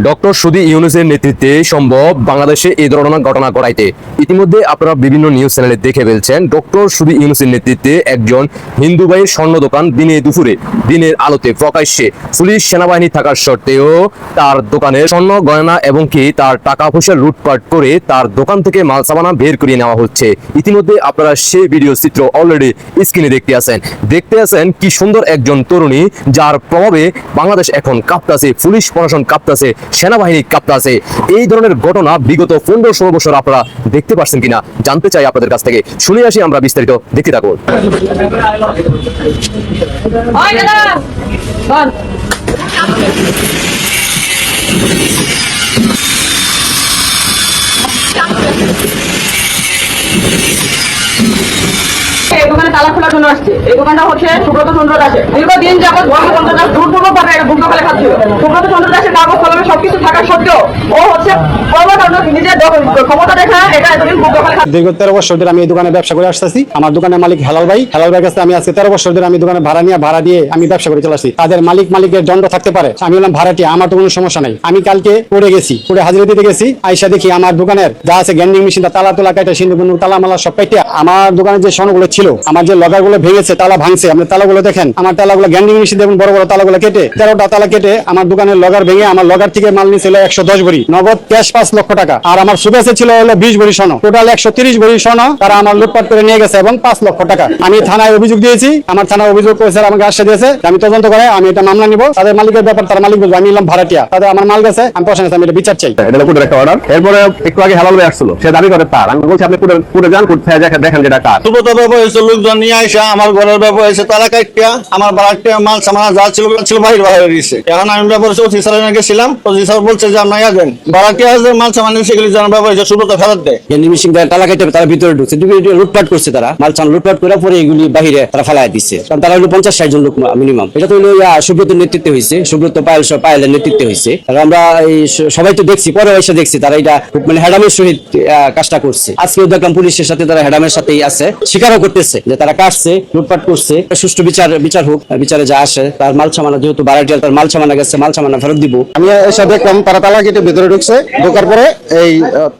Doctor সুদি ইউনুসের নেতৃত্বে সম্ভব বাংলাদেশে এই ধরনের ঘটনা ঘটাইতে। ইতিমধ্যে আপনারা বিভিন্ন নিউজ চ্যানেলে দেখে ফেলছেন, ডক্টর সুদি ইউনুসের নেতৃত্বে একজন হিন্দু ভাইয়ের স্বর্ণ দোকান দিনে দুপুরে, দিনের আলোতে প্রকাশ্যে পুলিশ সেনাবাহিনী থাকার সত্ত্বেও তার দোকানের স্বর্ণ গয়না এবং কি তার টাকা পয়সা লুটপাট করে তার দোকান থেকে মাল সামানা বের করিয়ে নেওয়া হচ্ছে। ইতিমধ্যে আপনারা সেই ভিডিও চিত্র অলরেডি স্ক্রিনে দেখতে আছেন। দেখতে আছেন কি সুন্দর একজন তরুণী যার প্রভাবে বাংলাদেশ এখন কাঁপতাছে, পুলিশ প্রশাসন কাঁপতাছে সেনাবাহিনী কাঁপতাছে এই ধরনের ঘটনা বিগত পনেরো ষোলো বছর আপনারা দেখতে পাচ্ছেন কিনা, জানতে চাই আপনাদের কাছ থেকে। শুনে আসি আমরা বিস্তারিত। দেখতে থাকুন। তালা খোলার জন্য আসছে। এই দোকানটা হচ্ছে সুব্রত চন্দ্র দাসের। দীর্ঘদিন যাবৎ ধর্ম চন্দ্র দাস দূরপূর্বক ভাবে এটা খাচ্ছিল। সুব্রত চন্দ্র দাসের কাগজ কলমে সবকিছু থাকা সত্ত্বেও ও হচ্ছে দীর্ঘ তেরো বছর ধরে আমি এই দোকানে ব্যবসা করে আসতেছি। আমার দোকানের মালিক হেলাল ভাই। হেলাল ভাই কাছে আমি আজকে তেরো বছর ধরে আমি দোকানে ভাড়া নিয়ে, ভাড়া দিয়ে আমি ব্যবসা করে চলে আসছি। তাদের মালিক, মালিকের দণ্ড থাকতে পারে। আমি বললাম ভাড়াটি আমার তো কোনো সমস্যা নাই। আমি কালকে পড়ে গেছি। পড়ে হাজিরা দিতে গেছি। আইসা দেখি আমার দোকানের যা আছে গ্যান্ডিং তালা তোলা সিন্ধু মালা সব আমার দোকানে যে স্বর্ণগুলো ছিল, আমার যে লগারগুলো ভেঙেছে, তালা ভাঙছে। আপনি তালাগুলো দেখেন। আমার তালাগুলো গ্যান্ডিং মেশিন দেখুন বড় বড় তালাগুলো কেটে, তেরোটা তালা কেটে আমার দোকানের লগার ভেঙে আমার লগার থেকে মাল নিয়েছিল একশো দশ ভরি। নগদ ক্যাশ পাঁচ লক্ষ টাকা। আর আমার সুবেসে ছিল হলো বিশ ভরি স্বর্ণ। টোটাল একশো তিরিশ ভরি স্বর্ণ তারা আমার লুটপাট করে নিয়ে গেছে এবং পাঁচ লক্ষ টাকা। আমি থানায় অভিযোগ দিয়েছি। আমার থানায় অভিযোগ করেছে আমাকে আশ্বাস দিয়েছে। আমি তদন্ত করে আমি এটা মামলা নিব। তাদের মালিকের ব্যাপার তার মালিক বলব আমি নিলাম ভাড়াটিয়া। তাদের আমার মাল গেছে। আমি প্রশাসনের কাছে আমি এটা বিচার চাই। এটা কোর্টের একটা অর্ডার এরপরে একটু আগে হালাল ভাই আসছিল। সে দাবি করে তার। আমি বলছি আপনি কোর্টে কোর্টে যান কোর্ট থেকে দেখেন দেখেন যেটা কার সুব্রত ব্যাপার হয়েছে লোকজন নিয়ে আসা আমার ঘরের ব্যাপার হয়েছে তারা কাটিয়া আমার বাড়াটিয়া মাল সামানা যা ছিল ছিল বাহির বাইরে দিয়েছে। এখন আমি ব্যাপার হচ্ছে অফিসার গেছিলাম। অফিসার বলছে যে আপনার আসবেন বাড়াটিয়া যে মাল সেগুলি সুব্রত ফেরত দেয়। গেন্ডি তালা কেটে তারা ভিতরে ঢুকছে। ঢুকে ঢুকে লুটপাট করছে তারা। মাল চান লুটপাট করে পরে এগুলি বাহিরে তারা ফেলাই দিচ্ছে। কারণ তারা হলো পঞ্চাশ ষাট জন লোক মিনিমাম এটা তো হলো সুব্রতের নেতৃত্বে হয়েছে। সুব্রত পায়েল পায়েলের নেতৃত্বে হয়েছে। আমরা এই সবাই তো দেখছি পরে এসে দেখছি তারা এটা মানে হ্যাডামের সহিত কাজটা করছে। আজকেও দেখলাম পুলিশের সাথে তারা হ্যাডামের সাথেই আছে। স্বীকারও করতেছে যে তারা কাটছে লুটপাট করছে। সুষ্ঠু বিচার বিচার হোক বিচারে যা আসে তার মাল সামানা যেহেতু বারাটিয়াল তার মাল সামানা গেছে মাল সামানা ফেরত দিব। আমি এসে দেখলাম তারা তালা কেটে ভিতরে ঢুকছে। ঢোকার পরে এই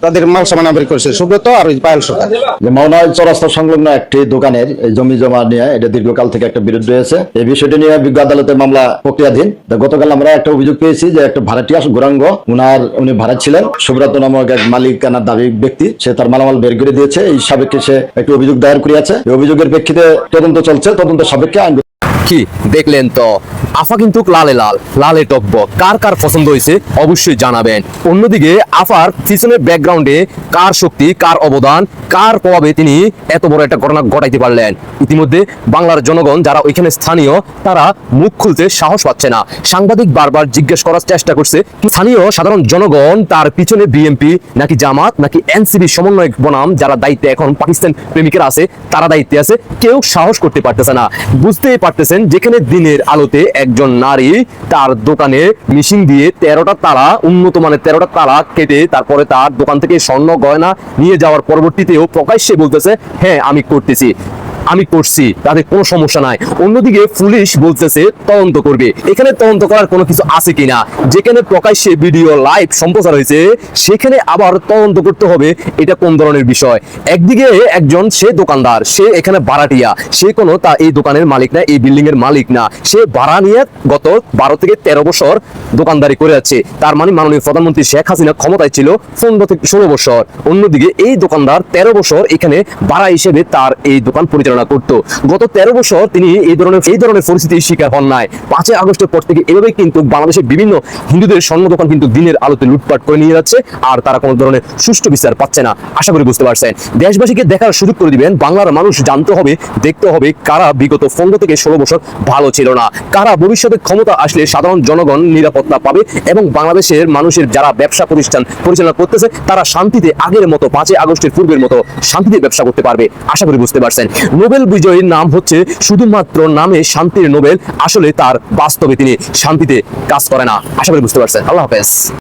তাদের মাল সামান বের করছে। সুব্রত আর ওই পায়েল সরকার। যে মাওনায় চৌরাস্তা সংলগ্ন একটি দোকানের জমি জমা নিয়ে এটা দীর্ঘকাল থেকে একটা বিরোধ রয়েছে। এই বিষয়টি নিয়ে বিজ্ঞ আদালতে মামলা প্রক্রিয়াধীন। গতকাল আমরা একটা অভিযোগ পেয়েছি যে একটা ভাড়াটিয়া গৌরাঙ্গ, উনার উনি ভাড়া ছিলেন। সুব্রত নামক এক মালিকানার দাবি ব্যক্তি, সে তার মালামাল বের করে দিয়েছে। এই সাপেক্ষে সে একটি অভিযোগ দায়ের করিয়াছে। এই অভিযোগের প্রেক্ষিতে তদন্ত চলছে। তদন্ত সাপেক্ষে আইন কি? দেখলেন তো? আফা কিন্তু লালে লাল, লালে টকবক। কার কার পছন্দ হয়েছে অবশ্যই জানাবেন। অন্যদিকে আফার পিছনের ব্যাকগ্রাউন্ডে কার শক্তি, কার অবদান, কার প্রভাবে তিনি এত বড় একটা ঘটনা ঘটাইতে পারলেন? ইতিমধ্যে বাংলার জনগণ, যারা ওইখানে স্থানীয়, তারা মুখ খুলতে সাহস পাচ্ছে না। সাংবাদিক বারবার জিজ্ঞেস করার চেষ্টা করছে, স্থানীয় সাধারণ জনগণ, তার পিছনে বিএমপি নাকি জামাত, নাকি এনসিবি সমন্বয়ক বনাম, যারা দায়িত্বে এখন পাকিস্তান প্রেমিকেরা আছে, তারা দায়িত্বে আছে, কেউ সাহস করতে পারতেছে না। বুঝতেই পারতেছেন যেখানে দিনের আলোতে একজন নারী তার দোকানে মেশিন দিয়ে তেরোটা তালা, উন্নত মানের তেরোটা তালা কেটে তারপরে তার দোকান থেকে স্বর্ণ গয়না নিয়ে যাওয়ার পরবর্তীতেও প্রকাশ্যে বলতেছে হ্যাঁ আমি করতেছি। আমি করছি, তাতে কোনো সমস্যা নাই। অন্যদিকে পুলিশ বলতেছে তদন্ত করবে। এখানে তদন্ত করার কোনো কিছু আছে কিনা? যেখানে প্রকাশ্যে ভিডিও লাইভ সম্প্রচার হয়েছে, সেখানে আবার তদন্ত করতে হবে, এটা কোন ধরনের বিষয়? একদিকে একজন, সে দোকানদার, সে এখানে ভাড়াটিয়া, সে কোনো তা এই দোকানের মালিক না, এই বিল্ডিং এর মালিক না। সে ভাড়া নিয়ে গত বারো থেকে তেরো বছর দোকানদারি করে যাচ্ছে। তার মানে মাননীয় প্রধানমন্ত্রী শেখ হাসিনা ক্ষমতায় ছিল পনেরো থেকে ষোলো বছর। অন্যদিকে এই দোকানদার তেরো বছর এখানে ভাড়া হিসেবে তার এই দোকান পরিচালনা করত। গত তেরো বছর তিনি এই ধরনের এই ধরনের পরিস্থিতির শিকার হন নাই। পাঁচই আগস্টের পর থেকে এভাবেই কিন্তু বাংলাদেশের বিভিন্ন হিন্দুদের স্বর্ণ দোকান কিন্তু দিনের আলোতে লুটপাট করে নিয়ে যাচ্ছে, আর তারা কোনো ধরনের সুষ্ঠু বিচার পাচ্ছে না। আশা করি বুঝতে পারছেন। দেশবাসীকে দেখার সুযোগ করে দিবেন, বাংলার মানুষ জানতে হবে, দেখতে হবে কারা বিগত পনেরো থেকে ষোলো বছর ভালো ছিল না। কারা ভবিষ্যতে ক্ষমতা আসলে সাধারণ জনগণ নিরাপত্তা পাবে এবং বাংলাদেশের মানুষের যারা ব্যবসা প্রতিষ্ঠান পরিচালনা করতেছে, তারা শান্তিতে আগের মতো পাঁচই আগস্টের পূর্বের মতো শান্তিতে ব্যবসা করতে পারবে। আশা করি বুঝতে পারছেন। নোবেল বিজয়ীর নাম হচ্ছে শুধুমাত্র নামে শান্তির নোবেল, আসলে তার বাস্তবে তিনি শান্তিতে কাজ করে না। আশা করি বুঝতে পারছেন। আল্লাহ হাফেজ।